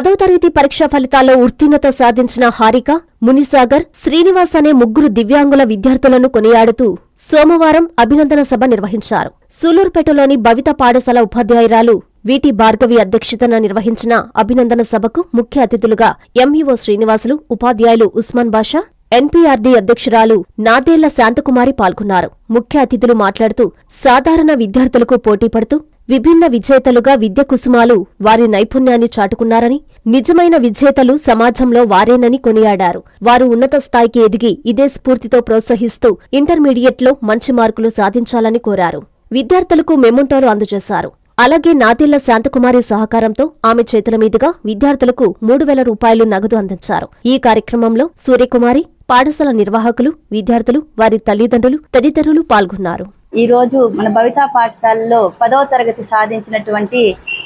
పదో తరగతి పరీక్ష ఫలితాల్లో ఉత్తీర్ణత సాధించిన హారిక మునిసాగర్ శ్రీనివాస్ అనే ముగ్గురు దివ్యాంగుల విద్యార్థులను కొనియాడుతూ సోమవారం అభినందన సభ నిర్వహించారు. సూలూరుపేటలోని భవిత పాఠశాల ఉపాధ్యాయురాలు వీటి భార్గవి అధ్యక్షతన నిర్వహించిన అభినందన సభకు ముఖ్య అతిథులుగా ఎంఈఓ శ్రీనివాసులు ఉపాధ్యాయులు ఉస్మాన్ బాషా ఎన్పీఆర్డీ అధ్యక్షురాలు నాదేళ్ళ శాంతకుమారి పాల్గొన్నారు. ముఖ్య అతిథులు మాట్లాడుతూ సాధారణ విద్యార్థులకు పోటీపడుతూ విభిన్న విజేతలుగా విద్య కుసుమాలు వారి నైపుణ్యాన్ని చాటుకున్నారని నిజమైన విజేతలు సమాజంలో వారేనని కొనియాడారు. వారు ఉన్నత స్థాయికి ఎదిగి ఇదే స్ఫూర్తితో ప్రోత్సహిస్తూ ఇంటర్మీడియట్లో మంచి మార్కులు సాధించాలని కోరారు. విద్యార్థులకు మెమొంటోలు అందజేశారు. అలాగే నాతెళ్ళ శాంతకుమారి సహకారంతో ఆమె చేతుల మీదుగా విద్యార్థులకు మూడు వేల రూపాయలు నగదు అందించారు. ఈ కార్యక్రమంలో సూర్యకుమారి పాఠశాల నిర్వాహకులు విద్యార్థులు వారి తల్లిదండ్రులు తదితరులు పాల్గొన్నారు. ఈ రోజు మన భవితా పాఠశాలలో పదవ తరగతి సాధించినటువంటి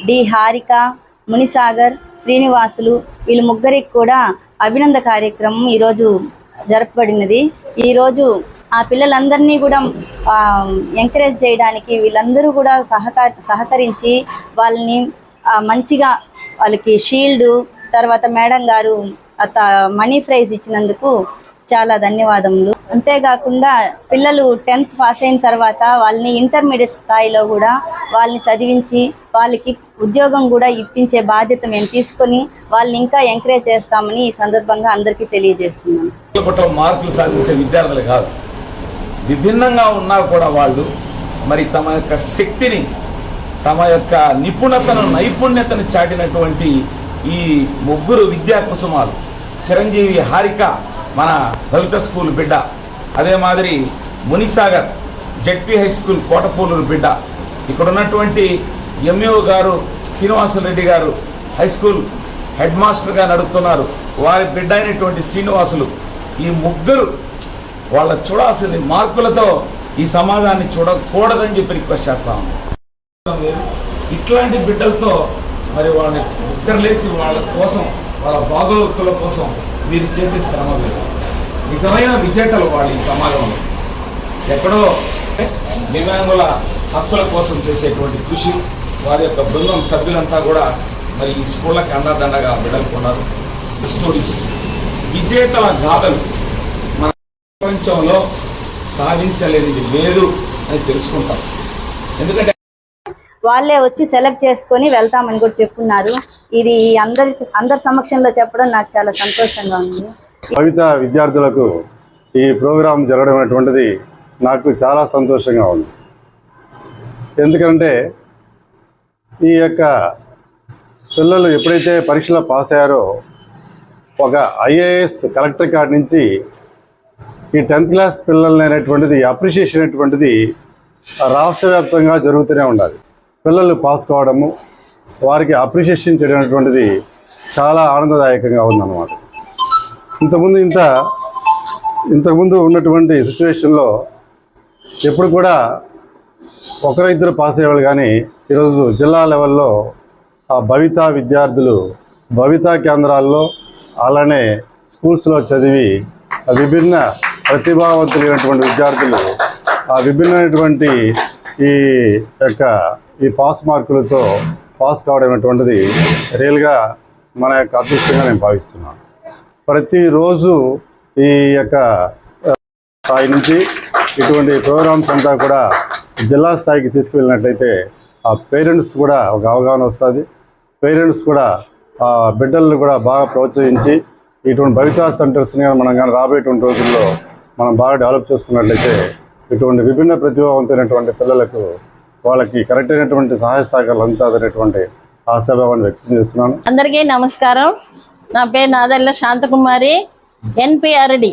డి హారిక మునిసాగర్ శ్రీనివాసులు వీళ్ళ ముగ్గురికి కూడా అభినంద కార్యక్రమం ఈరోజు జరపబడినది. ఈరోజు ఆ పిల్లలందరినీ కూడా ఎంకరేజ్ చేయడానికి వీళ్ళందరూ కూడా సహక సహకరించి వాళ్ళని మంచిగా వాళ్ళకి షీల్డ్ తర్వాత మేడం గారు మనీ ప్రైజ్ ఇచ్చినందుకు చాలా ధన్యవాదములు. అంతేకాకుండా పిల్లలు టెన్త్ పాస్ అయిన తర్వాత వాళ్ళని ఇంటర్మీడియట్ స్థాయిలో కూడా వాళ్ళని చదివించి వాళ్ళకి ఉద్యోగం కూడా ఇప్పించే బాధ్యత మేము తీసుకొని వాళ్ళని ఇంకా ఎంకరేజ్ చేస్తామని ఈ సందర్భంగా అందరికీ తెలియజేస్తున్నాం మార్కులు సాధించే విద్యార్థులు కాదు. విభిన్నంగా ఉన్నా కూడా వాళ్ళు మరి తమ యొక్క శక్తిని తమ యొక్క నిపుణతను నైపుణ్యతను చాటినటువంటి ఈ ముగ్గురు విద్యా కుసుమాలు చిరంజీవి హారిక మన దళిత స్కూల్ బిడ్డ. అదే మాదిరి Munisagar ZP high school Kotapuluru బిడ్డ. ఇక్కడ ఉన్నటువంటి ఎంఈఓ గారు శ్రీనివాసరెడ్డి గారు హై స్కూల్ హెడ్ మాస్టర్గా నడుపుతున్నారు. వారి బిడ్డ అయినటువంటి శ్రీనివాసులు ఈ ముగ్గురు వాళ్ళ చూడాల్సిన మార్కులతో ఈ సమాజాన్ని చూడకూడదని చెప్పి రిక్వెస్ట్ చేస్తా ఇట్లాంటి బిడ్డలతో మరి వాళ్ళని నిద్రలేసి వాళ్ళ కోసం వాళ్ళ బాగోగుల కోసం మీరు చేసే శ్రమ లేదు నిజమైన విజేతలు వాళ్ళు ఈ సమాజంలో. ఎక్కడో దివ్యాంగుల హక్కుల కోసం చేసేటువంటి కృషి వారి యొక్క బృందం సభ్యులంతా కూడా మరి ఈ స్కూళ్ళకి అండదండగా బిడ్డలకు స్టోరీస్ విజేతల గాథలు మన ప్రపంచంలో సాధించలేనిది లేదు అని తెలుసుకుంటాం. ఎందుకంటే వాళ్ళే వచ్చి సెలెక్ట్ చేసుకొని వెళ్తామని కూడా చెప్పున్నారు. ఇది అందరి అందరి సమక్షంలో చెప్పడం నాకు చాలా సంతోషంగా ఉంది. కవిత విద్యార్థులకు ఈ ప్రోగ్రాం జరగడం అనేటువంటిది నాకు చాలా సంతోషంగా ఉంది. ఎందుకంటే ఈ యొక్క పిల్లలు ఎప్పుడైతే పరీక్షలో పాస్ అయ్యారో ఒక ఐఏఎస్ కలెక్టర్ కాడ నుంచి ఈ టెన్త్ క్లాస్ పిల్లలనేటువంటిది అప్రిషియేషన్ అనేటువంటిది రాష్ట్ర వ్యాప్తంగా జరుగుతూనే ఉండాలి. పిల్లలు పాస్ కావడము వారికి అప్రిషియేషన్ చేయడం అనేటువంటిది చాలా ఆనందదాయకంగా ఉందన్నమాట. ఇంతకుముందు ఇంత ఇంతకుముందు ఉన్నటువంటి సిచ్యువేషన్లో ఎప్పుడు కూడా ఒకరు ఇద్దరు పాస్ అయ్యేవాళ్ళు కానీ ఈరోజు జిల్లా లెవెల్లో ఆ భవితా విద్యార్థులు భవితా కేంద్రాల్లో అలానే స్కూల్స్లో చదివి ఆ విభిన్న ప్రతిభావంతులైనటువంటి విద్యార్థులు ఆ విభిన్నమైనటువంటి ఈ యొక్క ఈ పాస్ మార్కులతో పాస్ కావడం అనేటువంటిది రియల్గా మన యొక్క అదృష్టంగా నేను భావిస్తున్నాను. ప్రతిరోజు ఈ యొక్క స్థాయి నుంచి ఇటువంటి ప్రోగ్రామ్స్ అంతా కూడా జిల్లా స్థాయికి తీసుకువెళ్ళినట్లయితే ఆ పేరెంట్స్ కూడా ఒక అవగాహన వస్తుంది. పేరెంట్స్ కూడా ఆ బిడ్డలను కూడా బాగా ప్రోత్సహించి ఇటువంటి భవితా సెంటర్స్ని కానీ మనం కానీ రాబోయేటువంటి రోజుల్లో మనం బాగా డెవలప్ చేసుకున్నట్లయితే ఇటువంటి విభిన్న ప్రతిభావంతమైనటువంటి పిల్లలకు వాళ్ళకి కరెక్ట్ అయినటువంటి సహాయ సహకారాలు అందుతాదనేటువంటి ఆశాభావాన్ని వ్యక్తం చేస్తున్నాను. అందరికీ నమస్కారం. నా పేరు నాదల్ల శాంతకుమారి ఎన్పిఆర్డి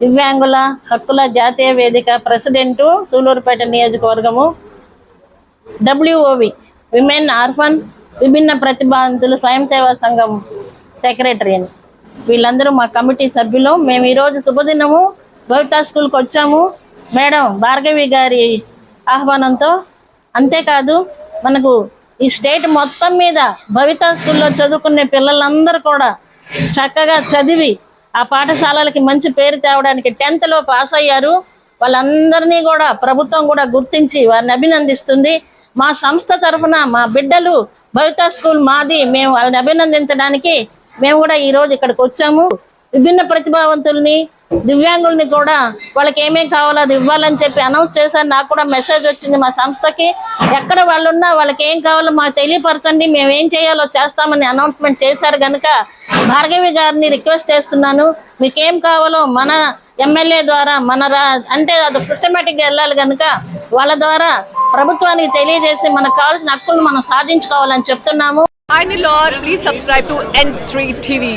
దివ్యాంగుల హక్కుల జాతీయ వేదిక ప్రెసిడెంటు సూలూరుపేట నియోజకవర్గము డబ్ల్యూఓవి విమెన్ ఆర్ఫన్ విభిన్న ప్రతిభావంతులు స్వయం సేవా సంఘం సెక్రటరీ అని. వీళ్ళందరూ మా కమిటీ సభ్యులు. మేము ఈరోజు శుభదినము. భవితా స్కూల్కి వచ్చాము. మేడం భార్గవి గారి ఆహ్వానంతో అంతేకాదు మనకు ఈ స్టేట్ మొత్తం మీద భవిత స్కూల్లో చదువుకునే పిల్లలందరూ కూడా చక్కగా చదివి ఆ పాఠశాలలకి మంచి పేరు తేవడానికి టెన్త్లో పాస్ అయ్యారు. వాళ్ళందరినీ కూడా ప్రభుత్వం కూడా గుర్తించి వారిని అభినందిస్తుంది. మా సంస్థ తరఫున మా బిడ్డలు భవిత స్కూల్ మాది మేము వాళ్ళని అభినందించడానికి మేము కూడా ఈ రోజు ఇక్కడికి వచ్చాము. విభిన్న ప్రతిభావంతుల్ని దివ్యాంగుల్ని కూడా వాళ్ళకి ఏమేం కావాలో అది ఇవ్వాలని చెప్పి అనౌన్స్ చేశారు. నాకు కూడా మెసేజ్ వచ్చింది మా సంస్థకి. ఎక్కడ వాళ్ళు ఉన్నా వాళ్ళకి ఏం కావాలో మాకు తెలియపరచండి. మేము ఏం చేయాలో చేస్తామని అనౌన్స్మెంట్ చేశారు కనుక భార్గవి గారిని రిక్వెస్ట్ చేస్తున్నాను. మీకు ఏం కావాలో మన ఎమ్మెల్యే ద్వారా మన రా అంటే అది సిస్టమేటిక్గా వెళ్ళాలి కనుక వాళ్ళ ద్వారా ప్రభుత్వానికి తెలియజేసి మనకు కావాల్సిన హక్కులు మనం సాధించుకోవాలని చెప్తున్నాము. I Lord, please subscribe to N3 TV